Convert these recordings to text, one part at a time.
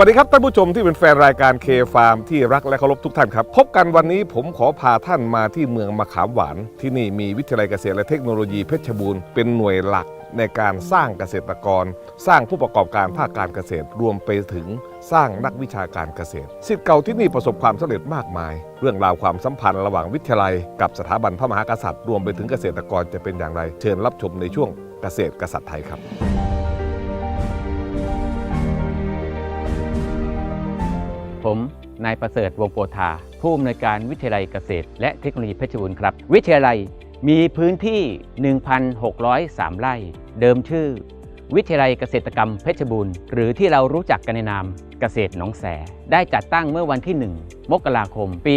วัสดีครับท่านผู้ชมที่เป็นแฟนรายการเคฟาร์มที่รักและเคารพทุกท่านครับ พบกันวันนี้ผมขอพาท่านมาที่เมืองมะขามหวาน ที่นี่มีวิทยาลัยเกษตรและเทคโนโลยีเพชรบูรณ์เป็นหน่วยหลักในการสร้างเกษตรกร สร้างผู้ประกอบการภาคการเกษตรรวมไปถึงสร้างนักวิชาการเกษตรสิทธิ์เก่าที่นี่ประสบความสำเร็จมากมาย เรื่องราวความสัมพันธ์ระหว่างวิทยาลัย กับสถาบันพระมหากษัตริย์ รวมไปถึงเกษตรกรจะเป็นอย่างไร เชิญรับชมในช่วงเกษตรกษัตริย์ไทยครับ ผมนายประเสริฐวงโปธาผู้อำนวยการวิทยาลัยเกษตร และเทคโนโลยีเพชรบูรณ์ครับ วิทยาลัยมีพื้นที่ 1,603 ไร่ เดิมชื่อ วิทยาลัยเกษตรกรรมเพชรบูรณ์ หรือที่เรารู้จักกันในนามเกษตรหนองแส ได้จัดตั้งเมื่อวันที่ 1 มกราคม ปี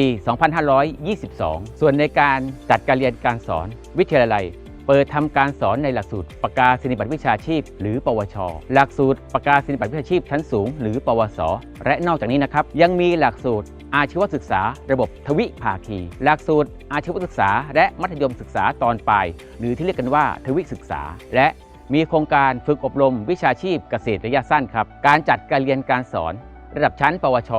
2522 ส่วนในการจัดการเรียนการสอน วิทยาลัย เปิดทำการสอนในหลักสูตรประกาศนียบัตรวิชาชีพ หรือ ปวช หลักสูตรประกาศนียบัตรวิชาชีพชั้นสูง หรือ ปวส และนอกจากนี้นะครับยังมีหลักสูตรอาชีวศึกษา ระบบทวิภาคี หลักสูตร อาชีวศึกษา และมัธยมศึกษาตอนปลายหรือที่เรียกกันว่าทวิศึกษา และมีโครงการฝึกอบรมวิชาชีพเกษตรระยะสั้นครับ การจัดการเรียนการสอน ระดับชั้น ปวช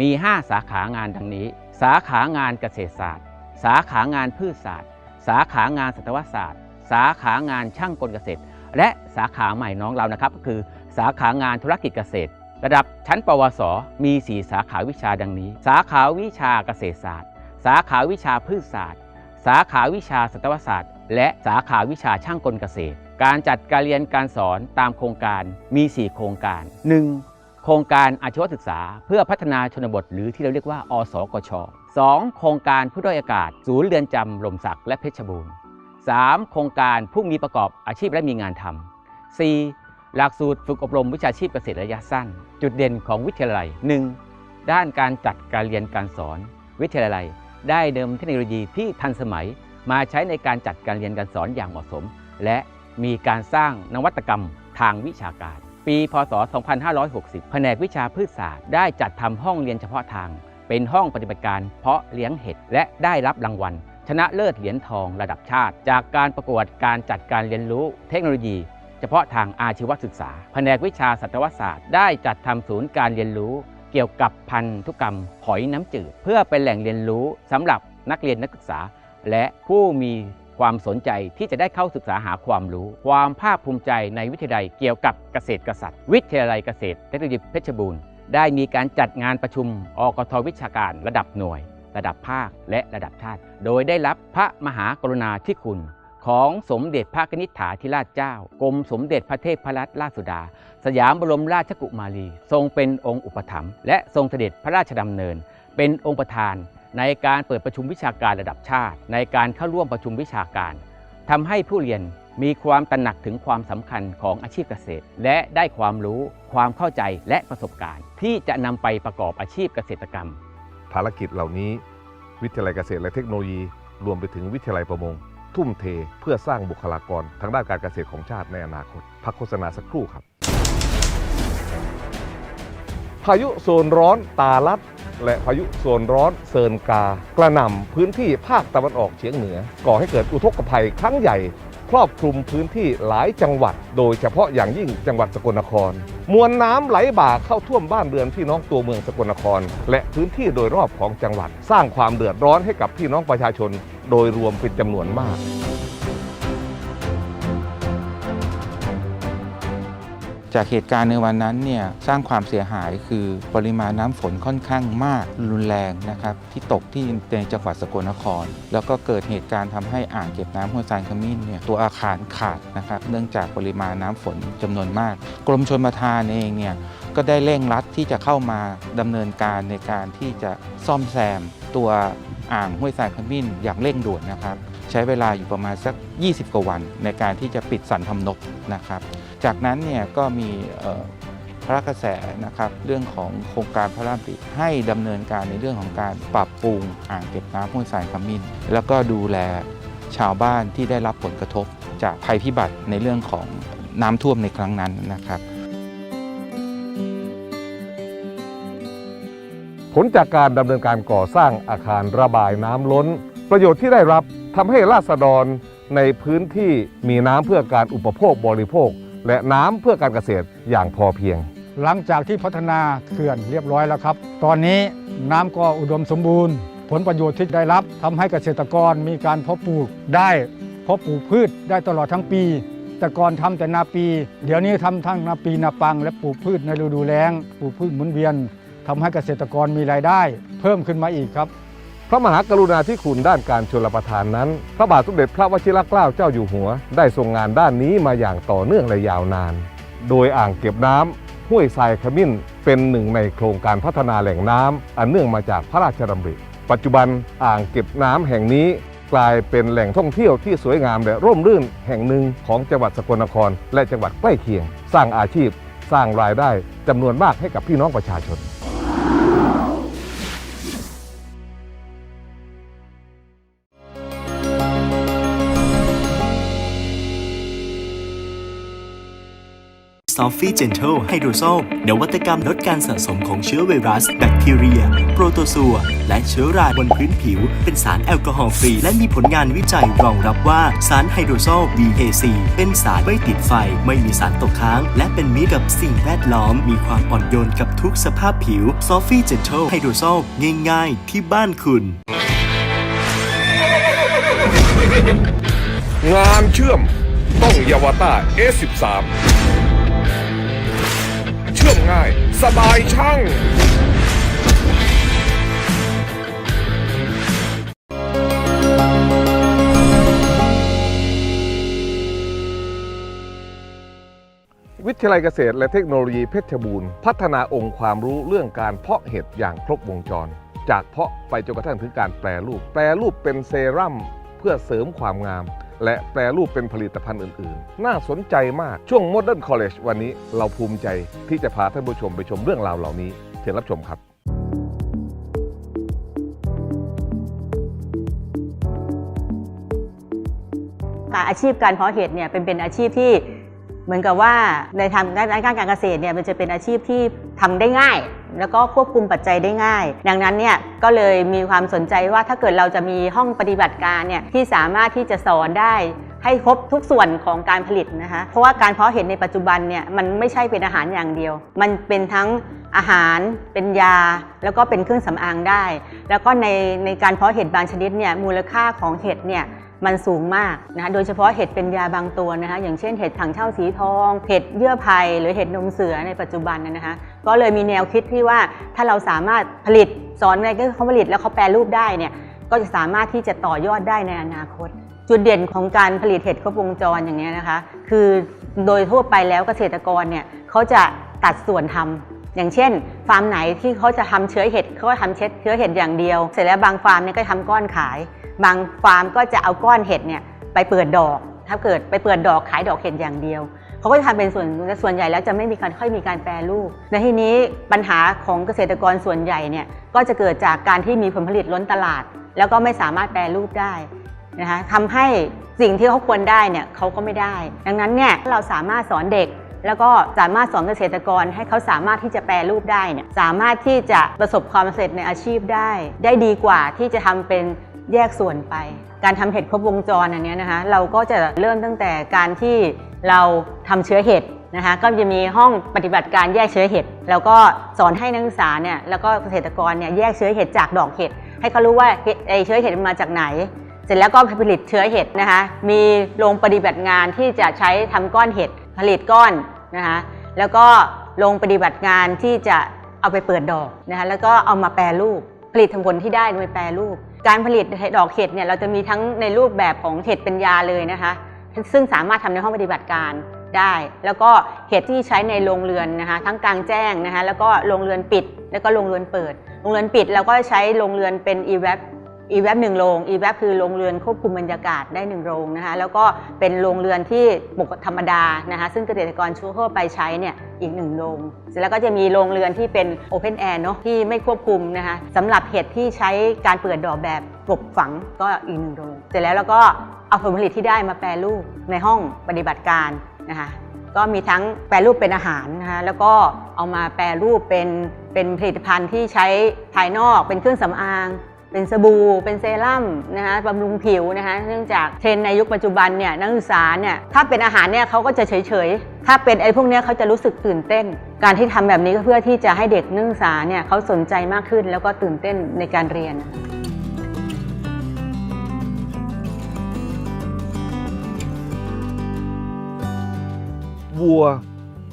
มี 5 สาขางานดังนี้ สาขางานเกษตรศาสตร์ สาขางานพืชศาสตร์ สาขางานสัตวศาสตร์ สาขางานช่างกลเกษตร และสาขาใหม่น้องเรานะครับก็คือสาขางานธุรกิจเกษตร ระดับชั้นปวส มี 4 สาขาวิชาดังนี้ สาขาวิชาเกษตรศาสตร์ สาขาวิชาพืชศาสตร์ สาขาวิชาสัตวศาสตร์ และสาขาวิชาช่างกลเกษตร การจัดการเรียนการสอนตามโครงการมี 4 โครงการ 1. โครงการอาชีวศึกษา เพื่อพัฒนาชนบท หรือที่เราเรียกว่า อสกช 2. โครงการผู้ด้อยอากาศ ศูนย์เรือนจำลมศักและเพชรบูรณ์ 3. โครงการผู้มีประกอบอาชีพและมีงานทำ 4. หลักสูตรฝึกอบรมวิชาชีพเกษตรระยะสั้น จุดเด่นของวิทยาลัย 1. ด้านการจัดการเรียนการสอน วิทยาลัย ได้เดิมเทคโนโลยีที่ทันสมัย มาใช้ในการจัดการเรียนการสอนอย่างเหมาะสม และมีการสร้างนวัตกรรมทางวิชาการ ปี พศ 2560 แผนกวิชาพืชศาสตร์ได้จัดทำห้องเรียนเฉพาะทาง เป็นห้องปฏิบัติการเพาะเลี้ยงเห็ดและได้รับรางวัล ชนะเลิศเหรียญทองระดับชาติ จากการประกวดการจัดการเรียนรู้เทคโนโลยี เฉพาะทางอาชีวศึกษา แผนกวิชาสัตวศาสตร์ ได้จัดทำศูนย์การเรียนรู้ เกี่ยวกับพันธุกรรมหอยน้ำจืด เพื่อเป็นแหล่งเรียนรู้สำหรับนักเรียนนักศึกษา และผู้มี ความสนใจที่จะได้เข้าศึกษาหาความรู้ ความภาคภูมิใจในวิทยาลัยเกี่ยวกับเกษตรกษัตริย์ วิทยาลัยเกษตรเทคโนโลยีเพชรบูรณ์ได้มีการจัดงานประชุมอกทวิชาการระดับหน่วย ระดับภาคและระดับชาติ โดยได้รับพระมหากรุณาธิคุณ ของสมเด็จพระนิษฐาธิราชเจ้ากรมสมเด็จพระเทพรัตนราชสุดา สยามบรมราชกุมารี ทรงเป็นองค์อุปถัมภ์และทรงเสด็จพระราชดำเนิน เป็นองค์ประธาน ในการเปิดประชุมวิชาการระดับชาติ ในการเข้าร่วมประชุมวิชาการทำให้ผู้เรียนมีความตระหนักถึงความสำคัญของอาชีพเกษตร และได้ความรู้ ความเข้าใจและประสบการณ์ ที่จะนำไปประกอบอาชีพเกษตรกรรม ภารกิจเหล่านี้ วิทยาลัยเกษตรและเทคโนโลยี รวมไปถึงวิทยาลัยประมง ทุ่มเทเพื่อสร้างบุคลากรทางด้านการเกษตรของชาติในอนาคตพักโฆษณาสักครู่ครับ พายุโซนร้อนตาลัด และพายุโซนร้อนเซินกา กระหน่ำพื้นที่ภาคตะวันออกเฉียงเหนือ ก่อให้เกิดอุทกภัยครั้งใหญ่ ครอบคลุมพื้นที่หลายจังหวัด โดยเฉพาะอย่างยิ่งจังหวัดสกลนคร มวลน้ำไหลบ่าเข้าท่วมบ้านเรือนพี่น้องตัวเมืองสกลนคร และพื้นที่โดยรอบของจังหวัด สร้างความเดือดร้อนให้กับพี่น้องประชาชน โดยรวมเป็นจำนวนมาก จากเหตุการณ์ในวันนั้นเนี่ยสร้างความเสียหายคือปริมาณน้ำฝนค่อนข้างมากรุนแรงนะครับที่ตกที่ในจังหวัดสกลนคร แล้วก็เกิดเหตุการณ์ทำให้อ่างเก็บน้ำห้วยทรายขมิ้นเนี่ยตัวอาคารขาดนะครับเนื่องจากปริมาณน้ำฝนจำนวนมาก กรมชลประทานเองเนี่ยก็ได้เร่งรัดที่จะเข้ามาดำเนินการในการที่จะซ่อมแซมตัวอ่างห้วยทรายขมิ้นอย่างเร่งด่วนนะครับ ใช้เวลาอยู่ประมาณสัก 20 กว่าวันในการที่จะปิดสันทำนบนะครับ จากนั้นเนี่ยก็มีพระกระแสนะครับเรื่องของโครงการพระราชดิให้ดำเนินการในเรื่องของการปรับปรุงอ่างเก็บน้ำห้วยทรายขมิ้น แล้วก็ดูแลชาวบ้านที่ได้รับผลกระทบจากภัยพิบัติในเรื่องของน้ำท่วมในครั้งนั้นนะครับ ผลจากการดำเนินการก่อสร้างอาคารระบายน้ำล้น ประโยชน์ที่ได้รับทำให้ราษฎรในพื้นที่มีน้ำเพื่อการอุปโภคบริโภค และน้ำเพื่อการเกษตรอย่างพอเพียง หลังจากที่พัฒนาเขื่อนเรียบร้อยแล้วครับ ตอนนี้น้ำก็อุดมสมบูรณ์ ผลประโยชน์ที่ได้รับทำให้เกษตรกรมีการเพาะปลูกได้เพาะปลูกพืชได้ตลอดทั้งปี แต่ก่อนทำแต่นาปี เดี๋ยวนี้ทำทั้งนาปีนาปัง และปลูกพืชในฤดูแล้งปลูกพืชหมุนเวียนทำให้เกษตรกรมีรายได้ เพิ่มขึ้นมาอีกครับ พระมหากรุณาธิคุณด้านการชลประทานนั้น พระบาทสมเด็จพระวชิรเกล้าเจ้าอยู่หัว ได้ทรงงานด้านนี้มาอย่างต่อเนื่องและยาวนาน โดยอ่างเก็บน้ำห้วยทรายขมิ้นเป็นหนึ่งในโครงการพัฒนาแหล่งน้ำอันเนื่องมาจากพระราชดำริ ปัจจุบันอ่างเก็บน้ำแห่งนี้กลายเป็นแหล่งท่องเที่ยวที่สวยงามและร่มรื่นแห่งหนึ่งของจังหวัดสกลนคร และจังหวัดใกล้เคียง สร้างอาชีพ สร้างรายได้จำนวนมากให้กับพี่น้องประชาชน ซอฟฟี่เจน t ท e ไฮโดรโซลนวัตกรรมลดการสะสมของเชื้อไวรัส แบคทีเรีย โปรโตซัว และเชื้อราบนพื้นผิว เป็นสารแอลกอฮอล์ฟรี และมีผลงานวิจัยรองรับว่าสารไฮโดรโซล BAC เป็นสารไม่ติดไฟ ไม่มีสารตกค้าง และเป็นมิตรกับสิ่งแวดล้อม มีความอ่อนโยนกับทุกสภาพผิวซอฟฟี่เจน t ท e ไฮโดรโซลง่ายๆ ที่บ้านคุณ งานเชื่อม ต้องยาวต้า S13 เชื่อม ง่าย สบายช่างวิทยาลัยเกษตรและเทคโนโลยีเพชรบูรณ์ พัฒนาองค์ความรู้เรื่องการเพาะเห็ดอย่างครบวงจร จากเพาะไปจนกระทั่งถึงการแปรรูป แปรรูปเป็นเซรั่มเพื่อเสริมความงาม และแปรรูปเป็นผลิตภัณฑ์อื่นๆ น่าสนใจมากช่วง Modern College วันนี้เราภูมิใจที่จะพาท่านผู้ชมไปชมเรื่องราวเหล่านี้ เชิญรับชมครับการอาชีพการเพาะเห็ดเนี่ยเป็นเป็นอาชีพที่ เหมือนกับว่าในทางด้านการเกษตรเนี่ยมันจะเป็นอาชีพที่ทำได้ง่าย แล้วก็ควบคุมปัจจัยได้ง่าย ดังนั้นเนี่ยก็เลยมีความสนใจว่าถ้าเกิดเราจะมีห้องปฏิบัติการเนี่ยที่สามารถที่จะสอนได้ให้ครบทุกส่วนของการผลิตนะคะ เพราะว่าการเพาะเห็ดในปัจจุบันเนี่ยมันไม่ใช่เป็นอาหารอย่างเดียว มันเป็นทั้งอาหาร เป็นยา แล้วก็เป็นเครื่องสำอางได้ แล้วก็ในในการเพาะเห็ดบางชนิดเนี่ยมูลค่าของเห็ดเนี่ย มันสูงมากนะโดยเฉพาะเห็ดเป็นยาบางตัวนะคะอย่างเช่นเห็ดถังเช่าสีทอง เห็ดเยื่อไผ่หรือเห็ดนมเสือในปัจจุบันนะคะก็เลยมีแนวคิดที่ว่าถ้าเราสามารถผลิตสอนอะไรก็เขาผลิตแล้วเขาแปรรูปได้เนี่ยก็จะสามารถที่จะต่อยอดได้ในอนาคต จุดเด่นของการผลิตเห็ดครบวงจรอย่างนี้นะคะ คือโดยทั่วไปแล้วเกษตรกรเนี่ยเขาจะตัดส่วนทำ อย่างเช่น ฟาร์มไหนที่เขาจะทำเชื้อเห็ดเขาก็ทำเชื้อเห็ดอย่างเดียว เสร็จแล้วบางฟาร์มเนี่ยก็ทำก้อนขาย บางฟาร์มก็จะเอาก้อนเห็ดเนี่ยไปเปิดดอก ถ้าเกิดไปเปิดดอกขายดอกเห็ดอย่างเดียวเขาก็จะทำเป็นส่วนส่วนใหญ่แล้วจะไม่มีการค่อยมีการแปรรูปในที่นี้ปัญหาของเกษตรกรส่วนใหญ่เนี่ยก็จะเกิดจากการที่มีผลผลิตล้นตลาด แล้วก็ไม่สามารถแปรรูปได้นะคะทำให้สิ่งที่เขาควรได้เนี่ยเขาก็ไม่ได้ ดังนั้นเนี่ยเราสามารถสอนเด็ก แล้วก็สามารถสอนเกษตรกรให้เขาสามารถที่จะแปรรูปได้เนี่ยสามารถที่จะประสบความสำเร็จในอาชีพได้ ได้ดีกว่าที่จะทำเป็นแยกส่วนไป การทำเห็ดครบวงจรอันนี้นะคะเราก็จะเริ่มตั้งแต่การที่เราทำเชื้อเห็ดนะคะก็จะมีห้องปฏิบัติการแยกเชื้อเห็ดแล้วก็สอนให้นักศึกษาเนี่ยแล้วก็เกษตรกรเนี่ยแยกเชื้อเห็ดจากดอกเห็ดให้เขารู้ว่าไอเชื้อเห็ดมันมาจากไหน เสร็จแล้วก็ผลิตเชื้อเห็ดนะคะมีโรงปฏิบัติงานที่จะใช้ทำก้อนเห็ดผลิตก้อน นะคะแล้วก็โรงปฏิบัติงานที่จะเอาไปเปิดดอกนะคะแล้วก็เอามาแปรรูปผลิตผลที่ได้โดยแปรรูป การผลิตดอกเห็ดเนี่ยเราจะมีทั้งในรูปแบบของเห็ดเป็นยาเลยนะคะซึ่งสามารถทำในห้องปฏิบัติการได้ แล้วก็เห็ดที่ใช้ในโรงเรือนนะคะทั้งกลางแจ้งนะคะแล้วก็โรงเรือนปิด แล้วก็โรงเรือนเปิด โรงเรือนปิดเราก็ใช้โรงเรือนเป็น e v a p อีแวบหนึ่งโรงอีแวบคือโรงเรือนควบคุมบรรยากาศได้หนึ่งโรงนะคะแล้วก็เป็นโรงเรือนที่ปกติธรรมดานะคะซึ่งเกษตรกรทั่วไปใช้เนี่ยอีกหนึ่งโรงเสร็จแล้วก็จะมีโรงเรือนที่เป็นโอเพนแอร์เนาะที่ไม่ควบคุมนะคะสำหรับเห็ดที่ใช้การเปิดดอกแบบปลูกฝังก็อีกหนึ่งโรงเสร็จแล้วเราก็เอาผลผลิตที่ได้มาแปรรูปในห้องปฏิบัติการนะคะก็มีทั้งแปรรูปเป็นอาหารนะคะแล้วก็เอามาแปรรูปเป็นเป็นผลิตภัณฑ์ที่ใช้ภายนอกเป็นเครื่องสำอาง เป็นสบู่ เป็นเซรั่มนะคะบำรุงผิวนะคะ เนื่องจากเทรนในยุคปัจจุบันเนี่ยนักศึกษาเนี่ยถ้าเป็นอาหารเนี่ยเขาก็จะเฉยๆ ถ้าเป็นไอ้พวกเนี้ยเขาจะรู้สึกตื่นเต้น การที่ทำแบบนี้ก็เพื่อที่จะให้เด็กนักศึกษาเนี่ยเขาสนใจมากขึ้นแล้วก็ตื่นเต้นในการเรียนวัว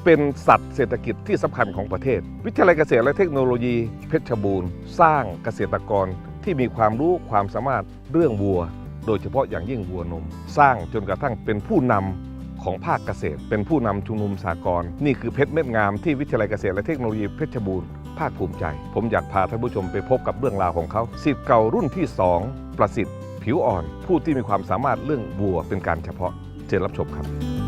เป็นสัตว์เศรษฐกิจที่สำคัญของประเทศ วิทยาลัยเกษตรและเทคโนโลยีเพชรบูรณ์ สร้างเกษตรกร ที่มีความรู้ความสามารถเรื่องวัว โดยเฉพาะอย่างยิ่งวัวนม สร้างจนกระทั่งเป็นผู้นำของภาคเกษตร เป็นผู้นำชุมนุมสากลนี่คือเพชรเม็ดงามที่วิทยาลัยเกษตรและเทคโนโลยีเพชรบูรณ์ภาคภูมิใจ ผมอยากพาท่านผู้ชมไปพบกับเรื่องราวของเขาสิทธิ์เก่ารุ่นที่สองประสิทธิ์ ผิวอ่อน ผู้ที่มีความสามารถเรื่องวัวเป็นการเฉพาะเชิญรับชมครับ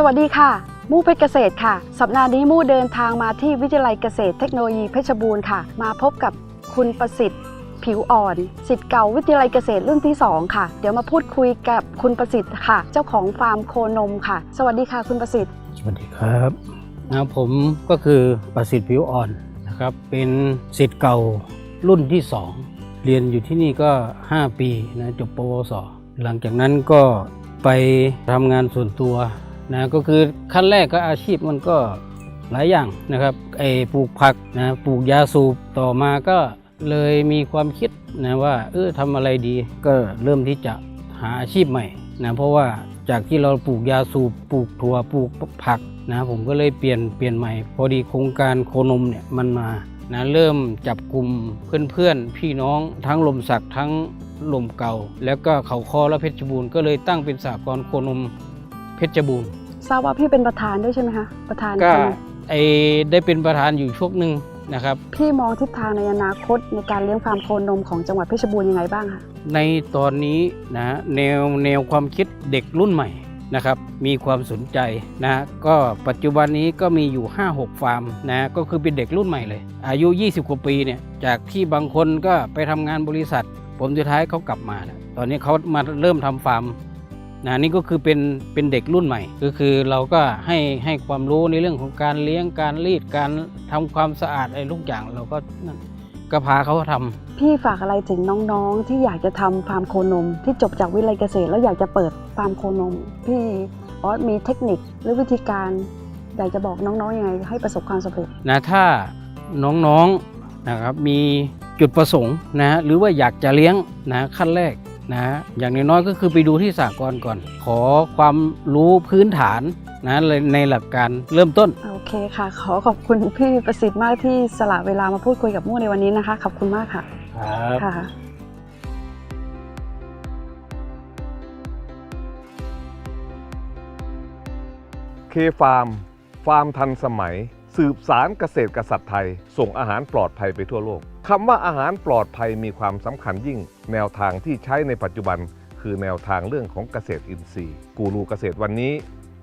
สวัสดีค่ะ มู่เพชรเกษตรค่ะ สัปดาห์นี้มู่เดินทางมาที่วิทยาลัยเกษตรเทคโนโลยีเพชรบูรณ์ค่ะ มาพบกับคุณประสิทธิ์ ผิวอ่อนสิทธิ์เก่าวิทยาลัยเกษตรรุ่นที่ 2 ค่ะ เดี๋ยวมาพูดคุยกับคุณประสิทธิ์ค่ะ เจ้าของฟาร์มโคนมค่ะ สวัสดีค่ะ คุณประสิทธิ์ สวัสดีครับนะผมก็คือประสิทธิ์ผิวอ่อนนะครับ เป็นสิทธิ์เก่ารุ่นที่ 2 เรียนอยู่ที่นี่ก็ 5 ปีนะจบปวส หลังจากนั้นก็ไปทำงานส่วนตัว นะก็คือขั้นแรกก็อาชีพมันก็หลายอย่างนะครับไอ้ปลูกผักนะปลูกยาสูบต่อมาก็เลยมีความคิดนะว่าเออทำอะไรดีก็เริ่มที่จะหาอาชีพใหม่นะเพราะว่าจากที่เราปลูกยาสูบปลูกถั่วปลูกผักนะผมก็เลยเปลี่ยนเปลี่ยนใหม่ พอดีโครงการโคนมเนี่ยมันมานะเริ่มจับกลุ่มเพื่อนๆ พี่น้องทั้งลมสักทั้งลมเก่า แล้วก็เขาคอและเพชรบูรณ์ก็เลยตั้งเป็นสากลโคนม เพชรบูรณ์ทราบว่าพี่เป็นประธานด้วยใช่ไหมคะประธานก็คนไอได้เป็นประธานอยู่ช่วงหนึ่งนะครับ พี่มองทิศทางในอนาคตในการเลี้ยงฟาร์มโคนมของจังหวัดเพชรบูรณ์ยังไงบ้างคะในตอนนี้นะแนวแนวความคิดเด็กรุ่นใหม่นะครับมีความสนใจนะก็ปัจจุบันนี้ก็มีอยู่ 5-6 ฟาร์มนะก็คือเป็นเด็กรุ่นใหม่เลย อายุ 20 กว่าปีเนี่ยจากที่บางคนก็ไปทำงานบริษัท ผมสุดท้ายเขากลับมาแล้วตอนนี้เขามาเริ่มทำฟาร์ม นะนี่ก็คือเป็นเป็นเด็กรุ่นใหม่ ก็คือเราก็ให้ให้ความรู้ในเรื่องของการเลี้ยงการรีดการทำความสะอาดอะไรทุกอย่างเราก็นั่นก็พาเขาทำพี่ฝากอะไรถึงน้องๆ ที่อยากจะทำฟาร์มโคนม ที่จบจากวิทยาลัยเกษตรแล้วอยากจะเปิดฟาร์มโคนม พี่ออสมีเทคนิคหรือวิธีการอยากจะบอกน้องๆยังไงให้ประสบความสำเร็จนะถ้าน้องๆนะครับมีจุดประสงค์นะหรือว่าอยากจะเลี้ยงนะขั้นแรก นะอย่างน้อยๆก็คือไปดูที่สากลก่อน ขอความรู้พื้นฐานนะในหลักการเริ่มต้น โอเคค่ะ ขอขอบคุณพี่ประสิทธิ์มากที่สละเวลามาพูดคุยกับมู่ในวันนี้นะคะ ขอบคุณมากค่ะครับค่ะเคฟาร์ม ฟาร์มทันสมัย สืบสารเกษตรกษัตริย์ไทย ส่งอาหารปลอดภัยไปทั่วโลก คำว่าอาหารปลอดภัยมีความสำคัญยิ่ง แนวทางที่ใช้ในปัจจุบัน คือแนวทางเรื่องของเกษตรอินทรีย์ กูรูเกษตรวันนี้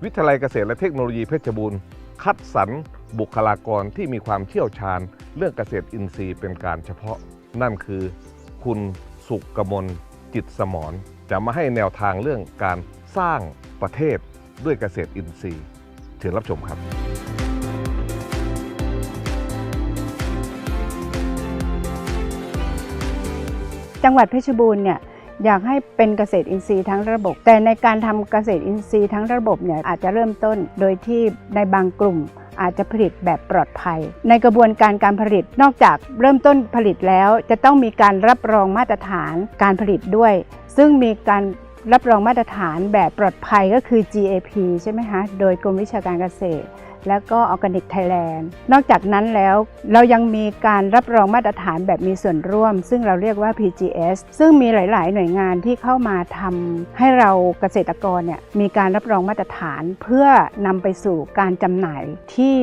วิทยาลัยเกษตรและเทคโนโลยีเพชรบูรณ์ คัดสรรบุคลากรที่มีความเชี่ยวชาญ เรื่องเกษตรอินทรีย์เป็นการเฉพาะ นั่นคือ คุณสุกกมลจิตสมรจะมาให้แนวทางเรื่องการสร้างประเทศด้วยเกษตรอินทรีย์เชิญรับชมครับ จังหวัดเพชรบูรณ์เนี่ยอยากให้เป็นเกษตรอินทรีย์ทั้งระบบ แต่ในการทำเกษตรอินทรีย์ทั้งระบบเนี่ยอาจจะเริ่มต้นโดยที่ในบางกลุ่มอาจจะผลิตแบบปลอดภัย ในกระบวนการการผลิตนอกจากเริ่มต้นผลิตแล้ว จะต้องมีการรับรองมาตรฐานการผลิตด้วย ซึ่งมีการรับรองมาตรฐานแบบปลอดภัยก็คือ GAP ใช่ไหมคะโดยกรมวิชาการเกษตร แล้วก็ออร์แกนิกไทยแลนด์นอกจากนั้นแล้วเรายังมีการรับรองมาตรฐานแบบมีส่วนร่วม ซึ่งเราเรียกว่า PGS ซึ่งมีหลาย ๆ หน่วยงานที่เข้ามาทำให้เราเกษตรกรเนี่ยมีการรับรองมาตรฐาน เพื่อนำไปสู่การจำหน่ายที่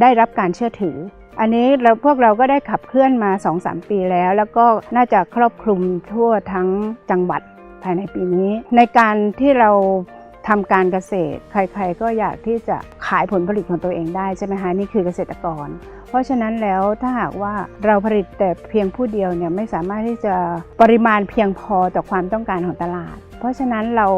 ได้รับการเชื่อถืออันนี้เราพวกเราก็ได้ขับเคลื่อนมา 2-3 ปีแล้ว แล้วก็น่าจะครอบคลุมทั่วทั้งจังหวัดภายในปีนี้ ในการที่เรา ทำการเกษตร ใครๆก็อยากที่จะขายผลผลิตของตัวเองได้ใช่ไหมคะนี่คือเกษตรกร เพราะฉะนั้นแล้วถ้าหากว่าเราผลิตแต่เพียงผู้เดียวเนี่ยไม่สามารถที่จะปริมาณเพียงพอต่อความต้องการของตลาด เพราะฉะนั้นเรา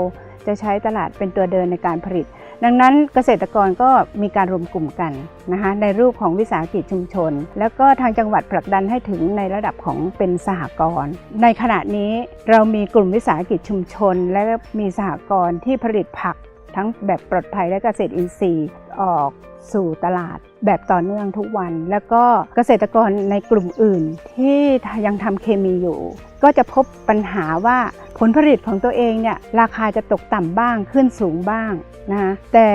จะใช้ตลาดเป็นตัวเดินในการผลิต ดังนั้นเกษตรกรก็มีการรวมกลุ่มกันนะคะในรูปของวิสาหกิจชุมชน แล้วก็ทางจังหวัดผลักดันให้ถึงในระดับของเป็นสหกรณ์ในขณะนี้เรามีกลุ่มวิสาหกิจชุมชน และมีสหกรณ์ที่ผลิตผักทั้งแบบปลอดภัยและเกษตรอินทรีย์ ออกสู่ตลาดแบบต่อเนื่องทุกวัน แล้วก็เกษตรกรในกลุ่มอื่นที่ยังทำเคมีอยู่ ก็จะพบปัญหาว่าผลผลิตของตัวเองเนี่ยราคาจะตกต่ำบ้างขึ้นสูงบ้างนะคะแต่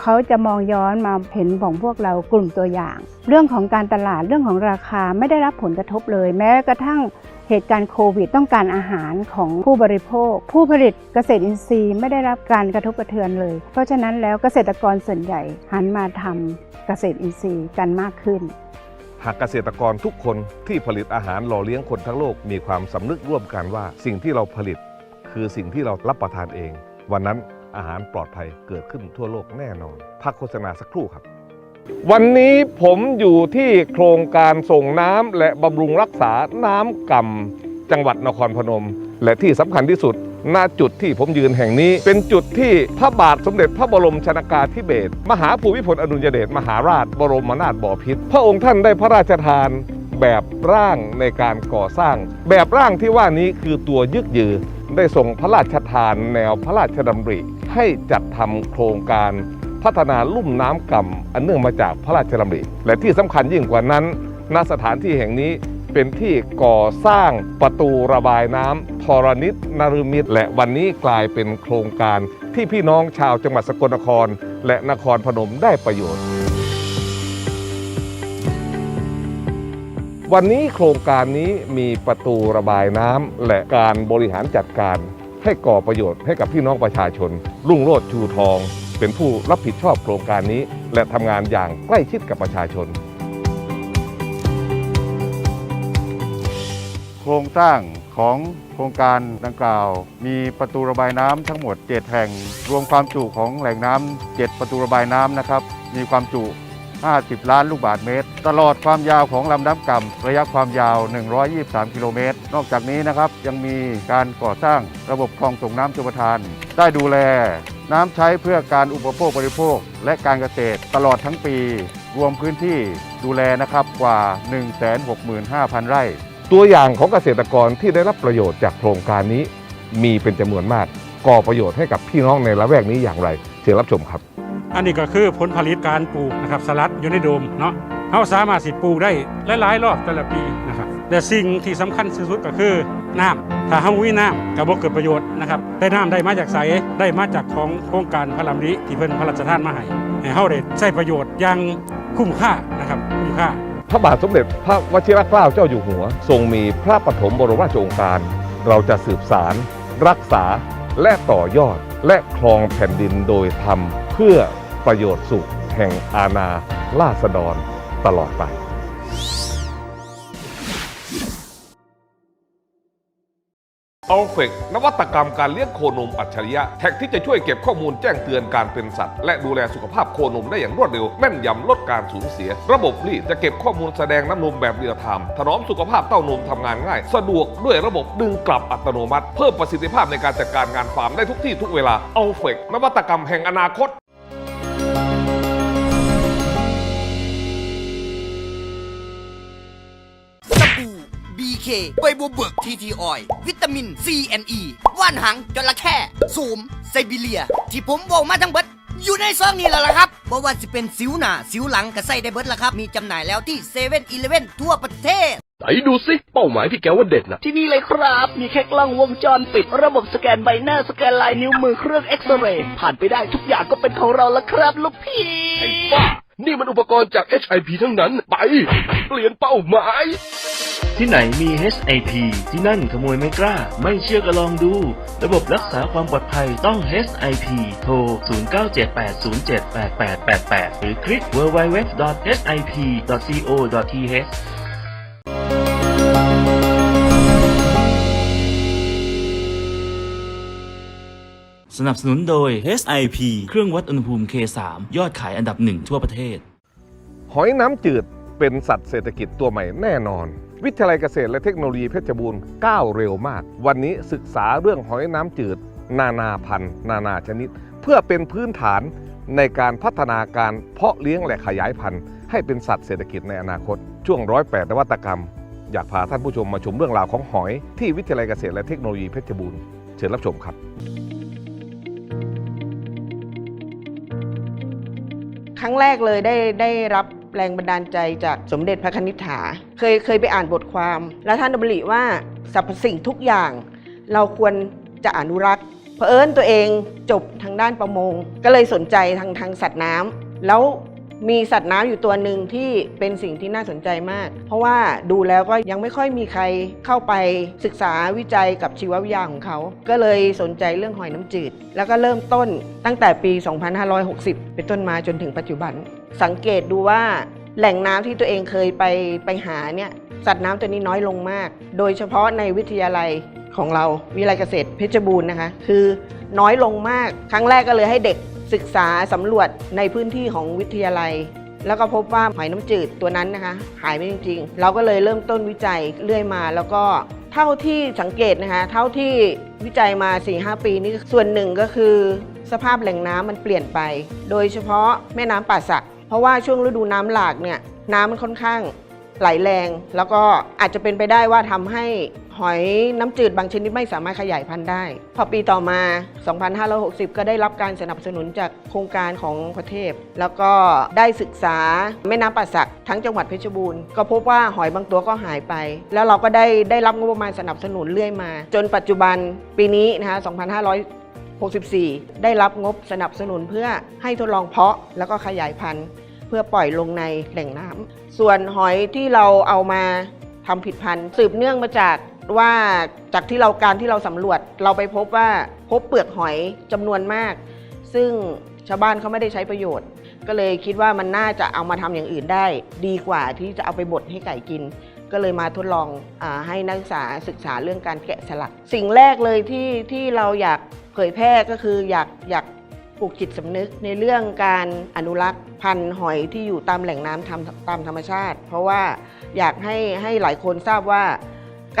เขาจะมองย้อนมาเห็นของพวกเรากลุ่มตัวอย่าง เรื่องของการตลาดเรื่องของราคาไม่ได้รับผลกระทบเลย แม้กระทั่ง เหตุการณ์โควิดต้องการอาหารของผู้บริโภค ผู้ผลิตเกษตรอินทรีย์ไม่ได้รับการกระทบกระเทือนเลย เพราะฉะนั้นแล้วเกษตรกรส่วนใหญ่หันมาทำเกษตรอินทรีย์กันมากขึ้น หากเกษตรกรทุกคนที่ผลิตอาหารหล่อเลี้ยงคนทั้งโลกมีความสำนึกร่วมกันว่า สิ่งที่เราผลิต คือสิ่งที่เรารับประทานเอง วันนั้นอาหารปลอดภัยเกิดขึ้นทั่วโลกแน่นอนพักโฆษณาสักครู่ครับ วันนี้ผมอยู่ที่โครงการส่งน้ำและบำรุงรักษาน้ำก่ำจังหวัดนครพนม และที่สำคัญที่สุดณจุดที่ผมยืนแห่งนี้ เป็นจุดที่พระบาทสมเด็จพระบรมชนากาธิเบศรมหาภูมิพลอดุลยเดชมหาราชบรมนาถบพิตรพระองค์ท่านได้พระราชทานแบบร่างในการก่อสร้าง แบบร่างที่ว่านี้คือตัวยึกยือได้ส่งพระราชทานแนวพระราชดำริ ให้จัดทำโครงการ พัฒนาลุ่มน้ำก่ำอันเนื่องมาจากพระราชดำริและที่สำคัญยิ่งกว่านั้นณสถานที่แห่งนี้เป็นที่ก่อสร้างประตูระบายน้ำธรณิตนฤมิตรและวันนี้กลายเป็นโครงการที่พี่น้องชาวจังหวัดสกลนคร และนครพนมได้ประโยชน์ วันนี้โครงการนี้มีประตูระบายน้ำและการบริหารจัดการ ให้ก่อประโยชน์ให้กับพี่น้องประชาชนรุ่งโรจน์ชูทอง เป็นผู้รับผิดชอบโครงการนี้ และทำงานอย่างใกล้ชิดกับประชาชน โครงสร้างของโครงการดังกล่าว มีประตูระบายน้ำทั้งหมด 7 แห่ง รวมความจุของแหล่งน้ำ7ประตูระบายน้ำนะครับ มีความจุ 50 ล้านลูกบาศก์เมตร ตลอดความยาวของลำน้ำก่ำระยะความยาว 123 กิโลเมตร นอกจากนี้นะครับยังมีการก่อสร้างระบบคลองส่งน้ำชลประทาน ได้ดูแล น้ำใช้เพื่อการอุปโภคบริโภค และการเกษตรตลอดทั้งปี รวมพื้นที่ดูแลนะครับกว่า 165,000 ไร่ ตัวอย่างของเกษตรกรที่ได้รับประโยชน์จากโครงการนี้ มีเป็นจำนวนมาก ก่อประโยชน์ให้กับพี่น้องในละแวกนี้อย่างไร เชิญรับชมครับ อันนี้ก็คือผลผลิตการปลูกนะครับสลัดอยู่ในโดมเนาะเขาสามารถสิปลูกได้หลายๆรอบแต่ละปีนะครับแต่สิ่งที่สำคัญที่สุดก็คือ น้ำถ้าเฮาบ่มีน้ำก็บ่เกิดประโยชน์นะครับได้น้ำได้มาจากไสได้มาจากของโครงการพระรามริที่เพิ่นพระราชทานมาให้ให้เฮาได้ใช้ประโยชน์อย่างคุ้มค่านะครับคุ้มค่าพระบาทสมเด็จพระวชิรเกล้าเจ้าอยู่หัว ทรงมีพระปฐมบรมราชโองการ เราจะสืบสาร รักษาและต่อยอดและครองแผ่นดินโดยธรรม เพื่อประโยชน์สุขแห่งอาณาราษฎรตลอดไป อัลเฟกนวัตกรรมการเลี้ยงโคนมอัจฉริยะ แท็กที่จะช่วยเก็บข้อมูลแจ้งเตือนการเป็นสัตว์ และดูแลสุขภาพโคนมได้อย่างรวดเร็ว แม่นยำลดการสูญเสีย ระบบรีดจะเก็บข้อมูลแสดงน้ำนมแบบเรียลไทม์ถนอมสุขภาพเต้านมทำงานง่าย สะดวกด้วยระบบดึงกลับอัตโนมัติ เพิ่มประสิทธิภาพในการจัดการงานฟาร์มได้ทุกที่ทุกเวลาอัลเฟกนวัตกรรมแห่งอนาคต BK ใบบัวเบิกทีทีออย วิตามิน C N E ว่านหางจระเข้สูมไซบีเรีย ที่ผมบอกมาทั้งเบิดอยู่ในซองนี้แล้วล่ะครับเพราะว่าสิเป็นสิวหน้าสิวหลังก็ใส่ได้เบิดละครับ มีจำหน่ายแล้วที่เซเว่นอีเลฟเว่นทั่วประเทศไหนดูสิ เป้าหมายที่แกว่าเด็ดนะที่นี่เลยครับ มีแค่กล้องวงจรปิด ระบบสแกนใบหน้าสแกนลายนิ้วมือเครื่องเอ็กซเรย์ผ่านไปได้ทุกอย่างก็เป็นของเราแล้วครับลูกพี่ไอ้บ้านี่มันอุปกรณ์จาก HIP ทั้งนั้น ไป เปลี่ยนเป้าหมาย ที่ไหนมี HIP ที่นั่นขโมยไม่กล้า ไม่เชื่อก็ลองดู ระบบรักษาความปลอดภัยต้อง HIP โทร 0978078888 หรือคลิก www.hip.co.th สนับสนุนโดย HIP เครื่องวัดอุณหภูมิ K3 ยอดขายอันดับหนึ่งทั่วประเทศ หอยน้ำจืดเป็นสัตว์เศรษฐกิจตัวใหม่แน่นอน วิทยาลัยเกษตรและเทคโนโลยีเพชรบูรณ์ก้าวเร็วมาก วันนี้ศึกษาเรื่องหอยน้ำจืด นานาพันธุ์ นานาชนิด เพื่อเป็นพื้นฐานในการพัฒนาการเพาะเลี้ยงและขยายพันธุ์ ให้เป็นสัตว์เศรษฐกิจในอนาคต ช่วงร้อยแปดนวัตกรรม อยากพาท่านผู้ชมมาชมเรื่องราวของหอย ที่วิทยาลัยเกษตรและเทคโนโลยีเพชรบูรณ์เชิญรับชมครับครั้งแรกเลยได้ได้รับ แรงบันดาลใจจากสมเด็จพระคณิษฐา เคยเคยไปอ่านบทความ แล้วท่านดำริว่าสรรพสิ่งทุกอย่าง เราควรจะอนุรักษ์เผอิญตัวเองจบทางด้านประมง ก็เลยสนใจทางทางสัตว์น้ำแล้ว มีสัตว์น้ำอยู่ตัวหนึ่งที่เป็นสิ่งที่น่าสนใจมาก เพราะว่าดูแล้วก็ยังไม่ค่อยมีใครเข้าไปศึกษาวิจัยกับชีววิทยาของเขา ก็เลยสนใจเรื่องหอยน้ำจืด แล้วก็เริ่มต้นตั้งแต่ปี 2560 เป็นต้นมาจนถึงปัจจุบัน สังเกตดูว่าแหล่งน้ำที่ตัวเองเคยไปไปหาเนี่ยสัตว์น้ำตัวนี้น้อยลงมาก โดยเฉพาะในวิทยาลัยของเราวิทยาลัยเกษตรเพชรบูรณ์นะคะ คือน้อยลงมาก ครั้งแรกก็เลยให้เด็ก ศึกษาสำรวจในพื้นที่ของวิทยาลัย แล้วก็พบว่าหอยน้ำจืดตัวนั้นนะคะ หายไปจริง ๆ เราก็เลยเริ่มต้นวิจัยเรื่อยมา แล้วก็เท่าที่สังเกตนะคะ เท่าที่วิจัยมา 4-5 ปีนี้ส่วนหนึ่งก็คือ สภาพแหล่งน้ำมันเปลี่ยนไป โดยเฉพาะแม่น้ำป่าสัก เพราะว่าช่วงฤดูน้ำหลากเนี่ยน้ำมันค่อนข้าง ไหลแรง แล้วก็อาจจะเป็นไปได้ว่าทำให้หอยน้ำจืดบางชนิดไม่สามารถขยายพันธุ์ได้ พอปีต่อมา 2560 ก็ได้รับการสนับสนุนจากโครงการของประเทศ แล้วก็ได้ศึกษาแม่น้ำป่าสักทั้งจังหวัดเพชรบูรณ์ก็พบว่าหอยบางตัวก็หายไป แล้วเราก็ได้ได้รับงบประมาณสนับสนุนเรื่อยมา จนปัจจุบันปีนี้นะคะ2564 ได้รับงบสนับสนุนเพื่อให้ทดลองเพาะแล้วก็ขยายพันธุ์ เพื่อปล่อยลงในแหล่งน้ำส่วนหอยที่เราเอามาทำผิดพันธุ์สืบเนื่องมาจากว่าจากที่เราการที่เราสำรวจเราไปพบว่าพบเปลือกหอยจำนวนมาก ซึ่งชาวบ้านเขาไม่ได้ใช้ประโยชน์ ก็เลยคิดว่ามันน่าจะเอามาทำอย่างอื่นได้ ดีกว่าที่จะเอาไปบดให้ไก่กิน ก็เลยมาทดลองอให้นักศึกษาศึกษาเรื่องการแกะสลัก สิ่งแรกเลยที่ที่เราอยากเผยแพร่ก็คืออยากอยาก ปลูกจิตสำนึกในเรื่องการอนุรักษ์พันธุ์หอยที่อยู่ตามแหล่งน้ำทำตามธรรมชาติ เพราะว่าอยากให้ให้หลายคนทราบว่า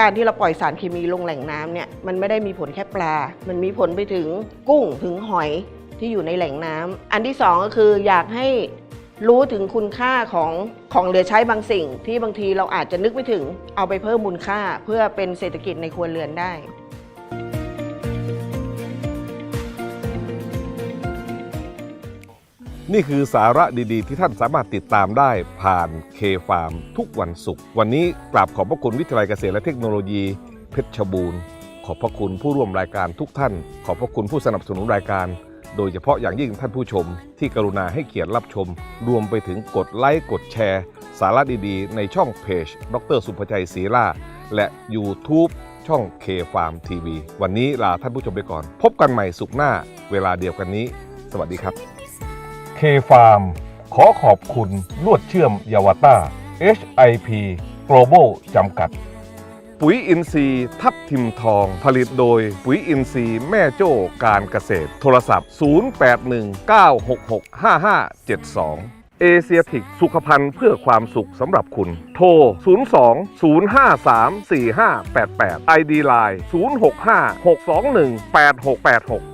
การที่เราปล่อยสารเคมีลงแหล่งน้ำเนี่ยมันไม่ได้มีผลแค่ปลา มันมีผลไปถึงกุ้งถึงหอยที่อยู่ในแหล่งน้ำอันที่สองก็คืออยากให้รู้ถึงคุณค่าของของเหลือใช้บางสิ่ง ที่บางทีเราอาจจะนึกไม่ถึงเอาไปเพิ่มมูลค่า เพื่อเป็นเศรษฐกิจในครัวเรือนได้ นี่คือสาระดีๆ ที่ท่านสามารถติดตามได้ผ่านเคฟาร์มทุกวันศุกร์วันนี้กราบขอบพระคุณวิทยาลัยเกษตรและเทคโนโลยี เพชรบูรณ์ ขอบพระคุณผู้ร่วมรายการทุกท่าน ขอบพระคุณผู้สนับสนุนรายการ โดยเฉพาะอย่างยิ่งท่านผู้ชม ที่กรุณาให้เกียรติรับชม รวมไปถึงกดไลค์กดแชร์ สาระดีๆ ในช่องเพจ ดร สุภชัยศรีล่าและ YouTube ช่องเคฟาร์มทีวีวันนี้ลาท่านผู้ชมไปก่อน พบกันใหม่สุขหน้าเวลาเดียวกันนี้ สวัสดีครับ ฟาร์มขอขอบคุณลวดเชื่อมยาวต้า HIP Global จำกัด ปุ๋ยอินทรีย์ทับทิมทอง ผลิตโดยปุ๋ยอินทรีย์แม่โจ้การเกษตร โทรศัพท์ 0819665572เอเชียทิกสุขภัณฑ์เพื่อความสุขสำหรับคุณ โทร 02-053-4588 ID Line 065-621-8686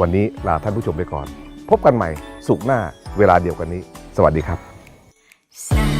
วันนี้ลาท่านผู้ชมไปก่อน พบกันใหม่สุขหน้าเวลาเดียวกันนี้ สวัสดีครับ